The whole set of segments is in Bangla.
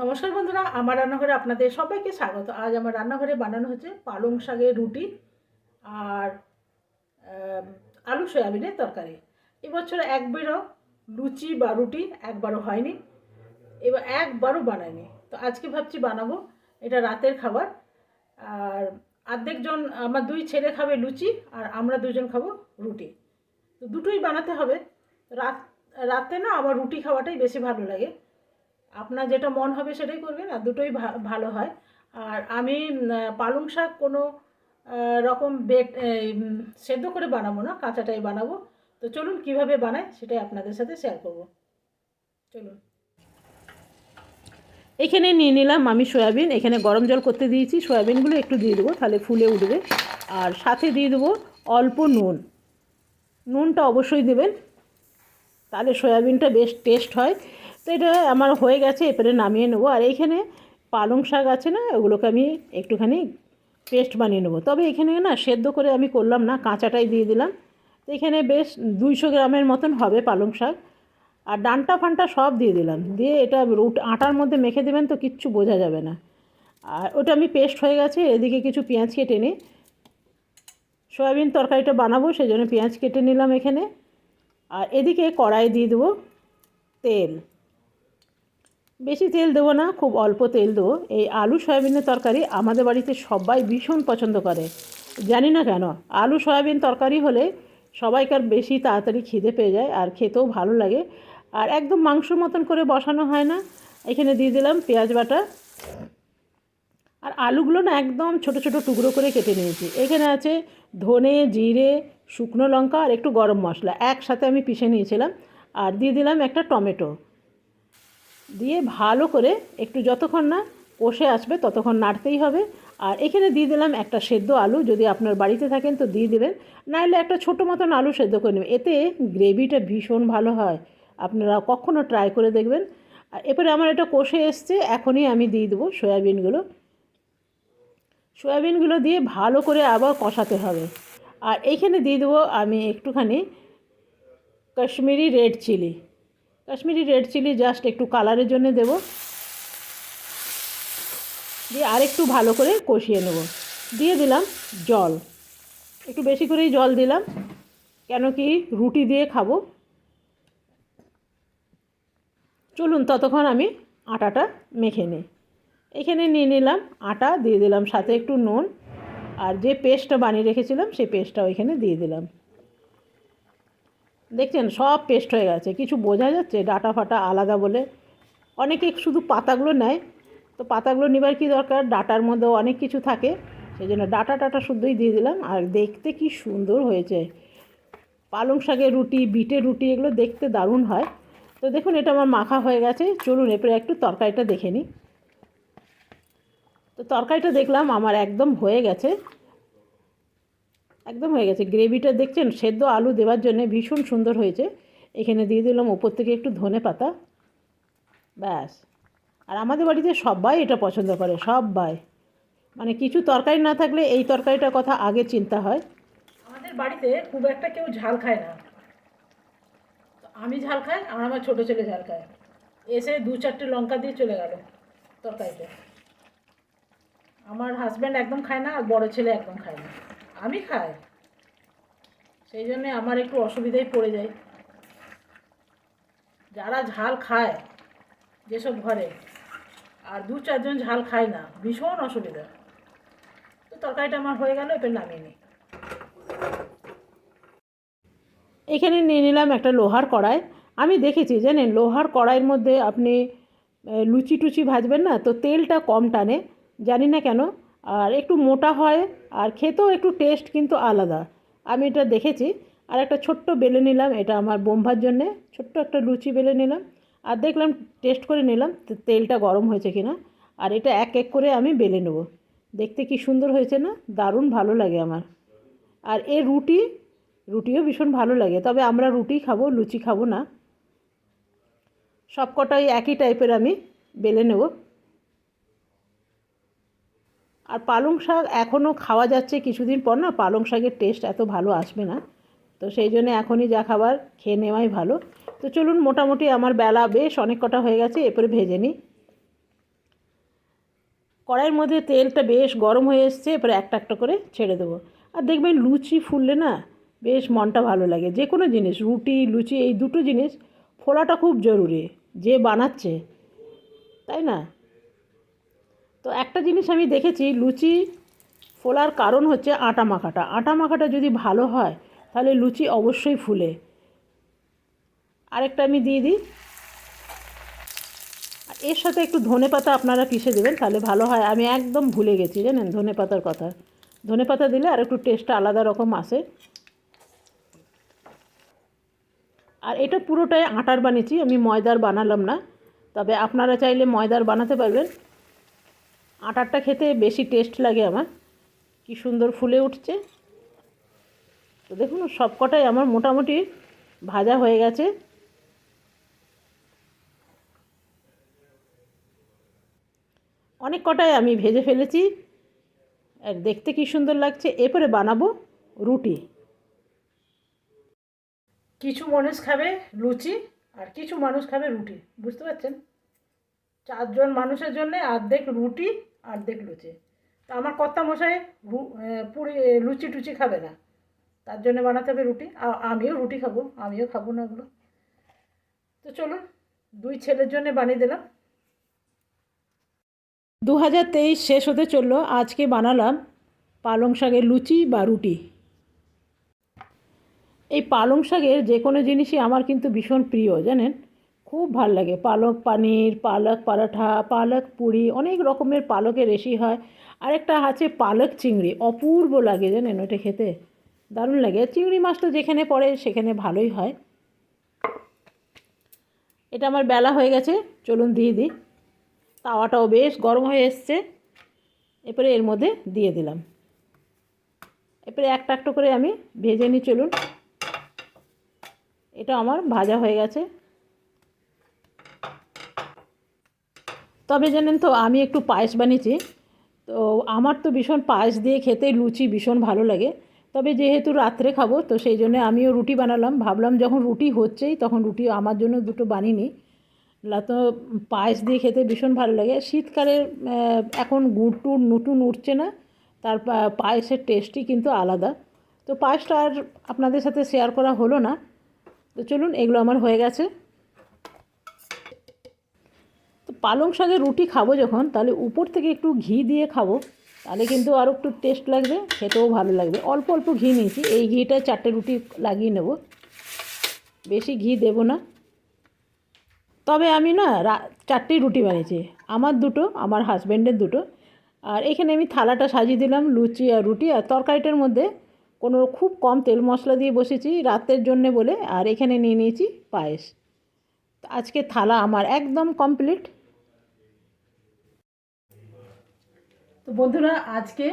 নমস্কার বন্ধুরা, আমার রান্নাঘরে আপনাদের সবাইকে স্বাগত। আজ আমার রান্নাঘরে বানানো হচ্ছে পালং শাকের রুটি আর আলু সয়াবিনের তরকারি। এবছর একবারও লুচি বা রুটি একবারও হয়নি, এবার একবারও বানায়নি তো আজকে ভাবছি বানাবো, এটা রাতের খাবার। আর অর্ধেকজন আমার দুই ছেলে খাবে লুচি আর আমরা দুজন খাব রুটি। তো দুটোই বানাতে হবে। রাত, রাতে না আমার রুটি খাওয়াটাই বেশি ভালো লাগে। আপনার যেটা মন হবে সেটাই করবেন, আর দুটোই ভালো হয়। আর আমি পালং শাক কোনো রকম বেট সেদ্ধ করে বানাবো না কাঁচাটাই বানাবো। তো চলুন কীভাবে বানাই সেটাই আপনাদের সাথে শেয়ার করব। চলুন। এখানে নিয়ে নিলাম আমি সয়াবিন। এখানে গরম জল করতে দিয়েছি। সয়াবিনগুলো একটু দিয়ে দেবো, তাহলে ফুলে উঠবে। আর সাথে দিয়ে দেবো অল্প নুন। নুনটা অবশ্যই দেবেন, তাহলে সয়াবিনটা বেশ টেস্ট হয়। তো এটা আমার হয়ে গেছে, এরপরে নামিয়ে নেব। আর এইখানে পালং শাক আছে না, ওগুলোকে আমি একটুখানি পেস্ট বানিয়ে নেব। তবে এখানে না সেদ্ধ করে আমি করলাম না, কাঁচাটাই দিয়ে দিলাম। তো এখানে বেশ দুইশো গ্রামের মতন হবে পালং শাক। আর ডান্টা ফান্টা সব দিয়ে দিলাম। দিয়ে এটা রুট আটার মধ্যে মেখে দেবেন তো কিচ্ছু বোঝা যাবে না। আর ওটা আমি পেস্ট হয়ে গেছে, এদিকে কিছু পেঁয়াজ কেটে নিই। সয়াবিন তরকারিটা বানাবো, সেই জন্য পেঁয়াজ কেটে নিলাম এখানে। আর এদিকে কড়াই দিয়ে দেবো তেল। বেশি তেল দেবো না, খুব অল্প তেল দেবো। এই আলু সয়াবিনের তরকারি আমাদের বাড়িতে সবাই ভীষণ পছন্দ করে। জানি না কেন, আলু সয়াবিন তরকারি হলে সবাইকার বেশি তাড়াতাড়ি খিদে পেয়ে যায় আর খেতেও ভালো লাগে। আর একদম মাংসর মতন করে বসানো হয় না। এখানে দিয়ে দিলাম পেঁয়াজ বাটা। আর আলুগুলো না একদম ছোট ছোট টুকরো করে কেটে নিয়েছি। এখানে আছে ধনে, জিরে, শুকনো লঙ্কা আর একটু গরম মশলা। একসাথে আমি পিষে নিয়েছিলাম। আর দিয়ে দিলাম একটা টমেটো। দিয়ে ভালো করে একটু যতক্ষণ না কষে আসবে ততক্ষণ নাড়তেই হবে। আর এখানে দিয়ে দিলাম একটা সেদ্ধ আলু, যদি আপনার বাড়িতে থাকেন তো দিয়ে দেবেন। নাহলে একটা ছোটো মতন আলু সেদ্ধ করে নেবেন। এতে গ্রেভিটা ভীষণ ভালো হয়। আপনারা কখনও ট্রাই করে দেখবেন। আর এরপরে আমার এটা কষে এসছে, এখনই আমি দিয়ে দেবো সয়াবিনগুলো। সয়াবিনগুলো দিয়ে ভালো করে আবার কষাতে হবে। আর এইখানে দিয়ে দেবো আমি একটুখানি Kashmiri red chilli. Kashmiri red chilli just একটু কালারের জন্য দেব। দিয়ে আরেকটু ভালো করে কষিয়ে নেব। দিয়ে দিলাম জল। একটু বেশি করেই জল দিলাম, কেন কি রুটি দিয়ে খাব। চলুন ততক্ষণ আমি আটাটা মেখে নিই। এখানে নিয়ে নিলাম আটা, দিয়ে দিলাম সাথে একটু নুন। আর যে পেস্টটা বানিয়ে রেখেছিলাম, সেই পেস্টটাও এখানে দিয়ে দিলাম। দেখছেন, সব পেস্ট হয়ে গেছে। কিছু বোঝা যাচ্ছে, ডাটা ফাটা আলাদা বলে। অনেকে শুধু পাতাগুলো নেয়। তো পাতাগুলো নেবার কি দরকার? ডাটার মধ্যেও অনেক কিছু থাকে। সেই জন্য ডাটা টাটা শুদ্ধই দিয়ে দিলাম। আর দেখতে কি সুন্দর হয়েছে। পালং শাকের রুটি, বিটের রুটি, এগুলো দেখতে দারুণ হয়। তো দেখুন, এটা আমার মাখা হয়ে গেছে। চলুন, এরপরে একটু তরকারিটা দেখে নিই। তো তরকারিটা দেখলাম, আমার একদম হয়ে গেছে। একদম হয়ে গেছে। গ্রেভিটা দেখছেন, সেদ্ধ আলু দেওয়ার জন্য ভীষণ সুন্দর হয়েছে। এখানে দিয়ে দিলাম ওপর থেকে একটু ধনে পাতা। ব্যাস। আর আমাদের বাড়িতে সবাই এটা পছন্দ করে, সবাই। মানে কিছু তরকারি না থাকলে এই তরকারিটার কথা আগে চিন্তা হয়। আমাদের বাড়িতে খুব একটা কেউ ঝাল খায় না। আমি ঝাল খাই, আর আমার ছোটো ছেলে ঝাল খায়। এসে দু চারটে লঙ্কা দিয়ে চলে গেল তরকারিটা আমার হাজব্যান্ড একদম খায় না, আর বড় ছেলে একদম খায় না। আমি খাই। সেই জন্যে আমার একটু অসুবিধায় পড়ে যায়। যারা ঝাল খায় যেসব ঘরে, আর দু চারজন ঝাল খায় না, ভীষণ অসুবিধা। তো তরকারিটা আমার হয়ে গেল, এবার নামিয়ে নিই। এখানে নিয়ে নিলাম একটা লোহার কড়াই। আমি দেখেছি, জানেন, লোহার কড়াইয়ের মধ্যে আপনি লুচি টুচি ভাজবেন না, তো তেলটা কম টানে। জানি না কেন আর একটু মোটা হয় আর খেতেও একটু টেস্ট কিন্তু আলাদা। আমি এটা দেখেছি, আর একটা ছোট্ট বেলে নিলাম, এটা আমার বোম্বার জন্যে, ছোট্ট একটা লুচি বেলে নিলাম, আর দেখলাম টেস্ট করে নিলাম তেলটা গরম হয়েছে কিনা, আর এটা এক এক করে আমি বেলে নেব। দেখতে কি সুন্দর হয়েছে না? দারুণ ভালো লাগে আমার। আর এ রুটি, রুটিও ভীষণ ভালো লাগে, তবে আমরা রুটি খাব, লুচি খাব না। সব কটাই একই টাইপের আমি বেলে নেব। আর পালং শাক এখনও খাওয়া যাচ্ছে কিছুদিন পর না, পালং শাকের টেস্ট এত ভালো আসবে না। তো সেই জন্য এখনই যা খাবার খেয়ে নেওয়াই ভালো। তো চলুন মোটামুটি আমার বেলা বেশ অনেক কটা হয়ে গেছে, এরপরে ভেজে নিই। কড়াইয়ের মধ্যে তেলটা বেশ গরম হয়ে এসছে, এরপরে একটা একটা করে ছেড়ে দেবো। আর দেখবেন লুচি ফুললে না বেশ মনটা ভালো লাগে। যে কোনো জিনিস, রুটি, লুচি, এই দুটো জিনিস, ফোলাটা খুব জরুরি, যে বানাচ্ছে, তাই না? তো একটা জিনিস আমি দেখেছি, লুচি ফোলার কারণ হচ্ছে আটা মাখাটা। আটা মাখাটা যদি ভালো হয়, তাহলে লুচি অবশ্যই ফুলে। আরেকটা আমি দিয়ে দিই। আর এর সাথে একটু ধনে পাতা আপনারা পিষে দেবেন, তাহলে ভালো হয়। আমি একদম ভুলে গেছি, জানেন, ধনে পাতার কথা। ধনে পাতা দিলে আর একটু টেস্টটা আলাদা রকম আসে। আর এটা পুরোটাই আটার বানিয়েছি, আমি ময়দার বানালাম না। তবে আপনারা চাইলে ময়দার বানাতে পারবেন। আটারটা খেতে বেশি টেস্ট লাগে আমার। কি সুন্দর ফুলে উঠছে। তো দেখুন সব কটাই আমার মোটামুটি ভাজা হয়ে গেছে। অনেক কটাই আমি ভেজে ফেলেছি। আর দেখতে কি সুন্দর লাগছে। এরপরে বানাবো রুটি। কিছু মানুষ খাবে লুচি আর কিছু মানুষ খাবে রুটি। বুঝতে পারছেন? চারজন মানুষের জন্যে অর্ধেক রুটি অর্ধেক লুচি। তো আমার কর্তা মশাই পুরি লুচি টুচি খাবে না। তার জন্য বানাতে হবে রুটি। আমিও রুটি খাব, আমিও খাব না ওগুলো তো চলুন, দুই ছেলের জন্য বানিয়ে দিলাম। দু হাজার তেইশ শেষ হতে চলল, আজকে বানালাম পালং শাকের লুচি বা রুটি। এই পালং শাকের যে কোনো জিনিসই আমার কিন্তু ভীষণ প্রিয়, জানেন? খুব ভালো লাগে। পালক পানির, পালক পরাঠা, পালক পুরি, অনেক রকমের পালকের রেসি হয়। আরেকটা আছে পালক চিংড়ি, অপূর্ব লাগে জানেন ওটা খেতে। দারুণ লাগে। চিংড়ি মাছটা যেখানে পড়ে সেখানে ভালোই হয়। এটা আমার বেলা হয়ে গেছে, চলুন দিয়ে দিই। তাওয়াটাও বেশ গরম হয়ে এসছে। এরপরে এর মধ্যে দিয়ে দিলাম। এরপরে একটা একটা করে আমি ভেজে নিই, চলুন। এটা আমার ভাজা হয়ে গেছে। তবে জানেন তো, আমি একটু পায়েস বানিয়েছি। তো আমার তো ভীষণ পায়েস দিয়ে খেতে লুচি ভীষণ ভালো লাগে। তবে যেহেতু রাত্রে খাব, তো সেই জন্য আমিও রুটি বানালাম। ভাবলাম যখন রুটি হচ্ছেই, তখন রুটি আমার জন্য দুটো বানিয়ে নিই। তো পায়েস দিয়ে খেতে ভীষণ ভালো লাগে। শীতকালে এখন গুড় টুড় নতুন উঠছে না। তার পায়েসের টেস্টই কিন্তু আলাদা। তো পায়েসটা আর আপনাদের সাথে শেয়ার করা হলো না। তো চলুন, এগুলো আমার হয়ে গেছে তো পালং শাকের রুটি খাব যখন, তাহলে উপর থেকে একটু ঘি দিয়ে খাব, তাহলে কিন্তু আরও একটু টেস্ট লাগবে, খেতেও ভালো লাগবে। অল্প অল্প ঘি নিয়েছি, এই ঘিটা চারটে রুটি লাগিয়ে নেব। বেশি ঘি দেবো না। তবে আমি না চারটেই রুটি বানিয়েছি, আমার দুটো, আমার হাজব্যান্ডের দুটো। আর এখানে আমি থালাটা সাজিয়ে দিলাম, লুচি আর রুটি, আর তরকারিটার মধ্যে কোনো খুব কম তেল মশলা দিয়ে বসেছি, রাতের জন্যে বলে, আর এখানে নিয়ে নিয়েছি পায়েস। আজকে থালা আমার একদম কমপ্লিট তো বন্ধুরা, আজকে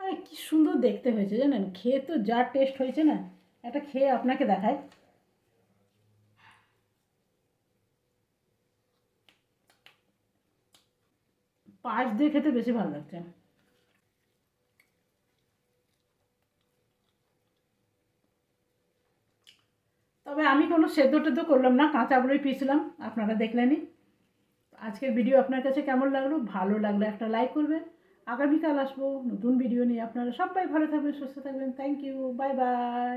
আরে কি সুন্দর দেখতে হয়েছে জানেন? খেয়ে তো যা টেস্ট হয়েছে না, একটা খেয়ে আপনাকে দেখায় পায়েস দিয়ে খেতে বেশি ভালো লাগছে। তবে আমি কোনো সেদ্ধ টেদ্ধ করলাম না কাঁচাগুলোই পিসলাম, আপনারা দেখলেনই। আজকের ভিডিও আপনার কাছে কেমন লাগল? ভালো লাগল একটা লাইক করবেন। আগামীকাল আসব নতুন ভিডিও নিয়ে। আপনারা সবাই ভালো থাকবেন, সুস্থ থাকবেন। Thank you bye bye